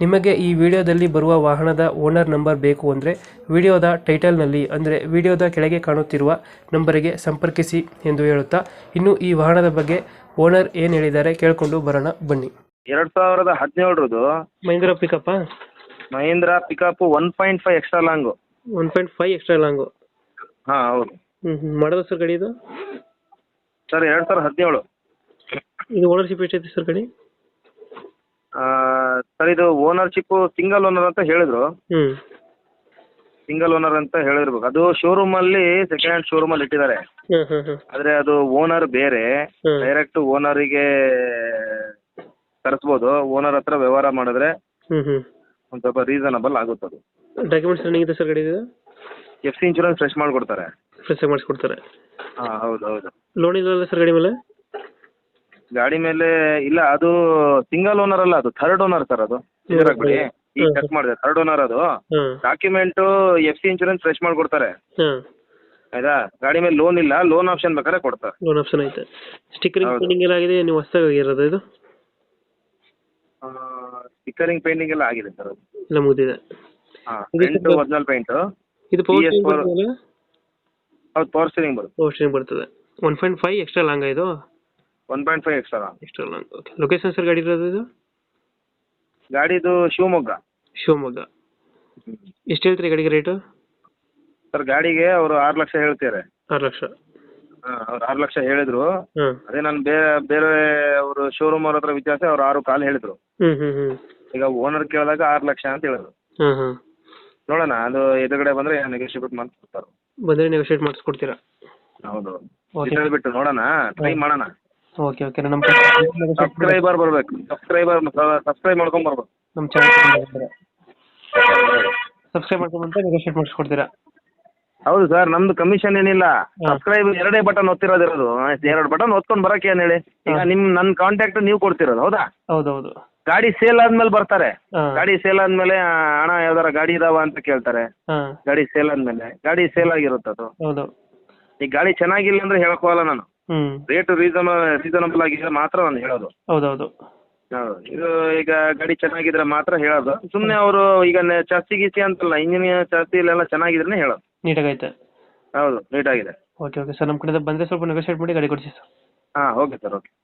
ನಿಮಗೆ ಈ ವಿಡಿಯೋದಲ್ಲಿ ಬರುವ ವಾಹನದ ಓನರ್ ನಂಬರ್ ಬೇಕು ಅಂದರೆ ವಿಡಿಯೋದ ಟೈಟಲ್ನಲ್ಲಿ ಅಂದರೆ ವಿಡಿಯೋದ ಕೆಳಗೆ ಕಾಣುತ್ತಿರುವ ನಂಬರಿಗೆ ಸಂಪರ್ಕಿಸಿ ಎಂದು ಹೇಳುತ್ತಾ ಇನ್ನು ಈ ವಾಹನದ ಬಗ್ಗೆ ಓನರ್ ಏನು ಹೇಳಿದ್ದಾರೆ ಕೇಳಿಕೊಂಡು ಬರೋಣ ಬನ್ನಿ. ಎರಡು ಸಾವಿರದ ಹದಿನೇಳರದು. Mahindra pickup Mahindra pickup one point five extra long one point five extra long ಹಾ ಹೌದು. ಹ್ಞೂ ಹ್ಞೂ ಮಾಡೋದು ಸರ್ ಗಾಡಿ ಇದು? ಸರ್ ಎರಡ್ ಸಾವಿರದ ಹದಿನೇಳು. ಇದು ಓನರ್ಶಿಪ್ ಎಷ್ಟೈತೆ ಸರ್ ಗಾಡಿ? ಸರ್ ಇದು ಓನರ್ಶಿಪ್ ಸಿಂಗಲ್ ಓನರ್ ಅಂತ ಹೇಳಿದ್ರು. ಹ್ಞೂ ಸಿಂಗಲ್ ಓನರ್ ಅಂತ ಹೇಳಿರ್ಬೇಕು. ಅದು ಶೋರೂಮ್ ಅಲ್ಲಿ ಸೆಕೆಂಡ್ ಹ್ಯಾಂಡ್ ಶೋರೂಮ್ ಅಲ್ಲಿ ಇಟ್ಟಿದ್ದಾರೆ. ಆದ್ರೆ ಅದು ಓನರ್ ಬೇರೆ. ಹ್ಮ್. ಡೈರೆಕ್ಟ್ ಓನರಿಗೆ ತರಿಸ್ಬೋದು. ಓನರ್ ಹತ್ರ ವ್ಯವಹಾರ ಮಾಡಿದ್ರೆ ಹ್ಞೂ ಹ್ಞೂ ಒಂದು ಸ್ವಲ್ಪ ರೀಸನಬಲ್ ಆಗುತ್ತೆ ಅದು. ಡಾಕ್ಯುಮೆಂಟ್ಸ್ ರನ್ನಿಂಗ್ ಇದೆ ಸರ್ ಗಾಡಿ ಇದು? ಎಫ್ ಸಿ ಇನ್ಶೂರೆನ್ಸ್ ಫ್ರೆಶ್ ಮಾಡಿಕೊಡ್ತಾರೆ. ಫ್ರೆಶ್ ಮಾಡಿಸ್ಕೊಡ್ತಾರೆ. ಹಾಂ ಹೌದು ಹೌದು. ಲೋನ್ ಇಲ್ಲ ಸರ್ ಗಾಡಿ ಮೇಲೆ? ಗಾಡಿ ಮೇಲೆ ಇಲ್ಲ ಅದು ಸಿಂಗಲ್ ಓನರ್ ಅಲ್ಲ ಅದು ಥರ್ಡ್ ಓನರ್ ಸರ್ ಅದು. ಬಿಡಿ ಈಗ. ಚೆಕ್ ಮಾಡಿದೆ ಥರ್ಡ್ ಓನರ್ ಅದು. Document F C insurance fresh ಮಾಡಿಕೊಡ್ತಾರೆ. ಕೊಡ್ತಾರೆ ಆಯ್ತಾ? ಗಾಡಿ ಮೇಲೆ ಲೋನ್ ಇಲ್ಲ ಲೋನ್ ಆಪ್ಷನ್ ಬೇಕಾದ್ರೆ ಕೊಡ್ತಾರೆ. ಲೋನ್ ಆಪ್ಷನ್ ಐತೆ. ಸ್ಟಿಕ್ಕರಿಂಗ್. ಪೇಂಟಿಂಗ್ ಎಲ್ಲ ಆಗಿದೆ ನೀವು ಹೊಸದಾಗಿ ಆಗಿರೋದು ಇದು? ಸ್ಟಿಕ್ಕರಿಂಗ್ ಪೇಂಟಿಂಗ್ ಎಲ್ಲ ಆಗಿದೆ ಸರ್ ಇಲ್ಲ ಎಲ್ಲ ಮುಗಿದಿದೆ. ಸ್ವಲ್ಪ- ಒರಿಜಿನಲ್ ಪೇಂಟ್ ಇದು ಪವರ್ PS4 ಬರುತ್ತೆ ಹೌದು ಪವರ್ ಸ್ಟೀರಿಂಗ್ ಬರುತ್ತೆ. ಪವರ್ ಸ್ಟೇರಿಂಗ್ ಬರ್ತದೆ. One point five extra long ಇದು? One point five extra extra long okay location sir ಗಾಡಿ ಇರೋದು ಇದು? ಗಾಡಿದು ಶಿವಮೊಗ್ಗ. ಶಿವಮೊಗ್ಗ. ಎಷ್ಟು ಹೇಳ್ತೀರಿ ಗಾಡಿಗೆ ರೇಟು ಸರ್ ಗಾಡಿಗೆ ಅವರು ಆರು ಲಕ್ಷ ಹೇಳ್ತಾರೆ ಆರು ಲಕ್ಷ. ಹಾಂ ಅವ್ರು ಆರು ಲಕ್ಷ ಹೇಳಿದ್ರು. ಹಾಂ. ಅದೇ ನಾನು ಬೇರೆ ಬೇರೆ ಅವರು ಶೋರೂಮ್ ಅವ್ರ ಹತ್ರ ವಿಚಾರಿಸಿ ಅವ್ರು ಆರು ಕಾಲು ಹೇಳಿದ್ರು. ಹ್ಞೂ ಹ್ಞೂ ಹ್ಞೂ ಈಗ ಓನರ್ ಕೇಳಿದಾಗ ಆರು ಲಕ್ಷ ಅಂತ ಹೇಳಿದ್ರು. ಹಾಂ ಹಾಂ. ನೋಡೋಣ ಅದು ಎದುರುಗಡೆ ಬಂದರೆ ನೆಗೋಷಿಯೇಟ್ ಮಾಡಿಸ್ಕೊಡ್ತಾರೆ. ಬಂದರೆ ನೆಗೋಷಿಯೇಟ್ ಮಾಡಿಸ್ಕೊಡ್ತೀರಾ? ಹೌದು. ಓಕೆ ಬಿಟ್ಟು ನೋಡೋಣ ಟ್ರೈ ಮಾಡೋಣ. ಓಕೆ ಓಕೆ ನಮ್ಮ ಸಬ್ಸ್ಕ್ರೈಬರ್ ಬರಬೇಕು. ಸಬ್ಸ್ಕ್ರೈಬರ್ ಸಬ್ಸ್ಕ್ರೈಬ್ ಮಾಡ್ಕೊಂಡ್ ಬರ್ಬೇಕು. ನಮ್ಮ ಚಾನಲ್ ಸಬ್ಸ್ಕ್ರೈಬ್ ಮಾಡ್ಕೊಂಡ್ಬಂದ್ರೆ ನೆಗೋಷಿಯೇಟ್ ಮಾಡಿಸ್ಕೊಡ್ತೀರಾ? ಹೌದು ಸರ್ ನಮ್ದು ಕಮಿಷನ್ ಏನಿಲ್ಲ. ಸಬ್ಸ್ಕ್ರೈಬ್ ಎರಡೇ ಬಟನ್ ಒತ್ತಿರೋದಿರೋದು. ಎರಡು ಬಟನ್ ಒತ್ಕೊಂಡ್ ಬರಕ್ಕೆ ಏನ್ ಹೇಳಿ? ಈಗ. ನಿಮ್ ನನ್ನ ಕಾಂಟ್ಯಾಕ್ಟ್ ನೀವು ಕೊಡ್ತಿರೋದು ಹೌದಾ? ಹೌದೌದು. ಗಾಡಿ ಸೇಲ್ ಆದ್ಮೇಲೆ ಬರ್ತಾರೆ. ಗಾಡಿ ಸೇಲ್ ಆದ್ಮೇಲೆ ಹಣ ಯಾವ್ದಾರ ಗಾಡಿ ಇದಾವ ಅಂತ ಕೇಳ್ತಾರೆ. ಗಾಡಿ ಸೇಲ್ ಆದ್ಮೇಲೆ. ಗಾಡಿ ಸೇಲ್ ಆಗಿರುತ್ತೆ ಅದು. ಈ ಗಾಡಿ ಚೆನ್ನಾಗಿಲ್ಲ ಅಂದ್ರೆ ಹೇಳಕ್ ಹೋಗಲ್ಲ ನಾನು. ರೇಟ್ ರೀಸನ್ ರೀಸನಬಲ್ ಆಗಿದ್ರೆ ಮಾತ್ರ ನಾನು ಹೇಳೋದು. ಹೌದೌದು. ಹೌದು ಇದು ಈಗ ಗಾಡಿ ಚೆನ್ನಾಗಿದ್ರೆ ಮಾತ್ರ ಹೇಳೋದು. ಸುಮ್ಮನೆ ಅವರು ಈಗ ನೆ- ಚಸ್ತಿ ಗಿಸ್ತಿ ಅಂತಲ್ಲ ಇಂಜಿನ್ ಚಸ್ತಿ ಇಲ್ಲೆಲ್ಲ ಚೆನ್ನಾಗಿದ್ರೆ ಹೇಳೋದು. ಆಗೈತೆ ಹೌದು ನೀಟಾಗಿದೆ. ಓಕೆ ಓಕೆ ಸರ್ ನಮ್ಮ ಕಡೆ ಬಂದರೆ ಸ್ವಲ್ಪ ನೆಗೋಷಿಯೇಟ್ ಮಾಡಿ ಗಾಡಿ ಕೊಡಿಸಿ ಸರ್. ಹಾಂ ಓಕೆ ಸರ್ ಓಕೆ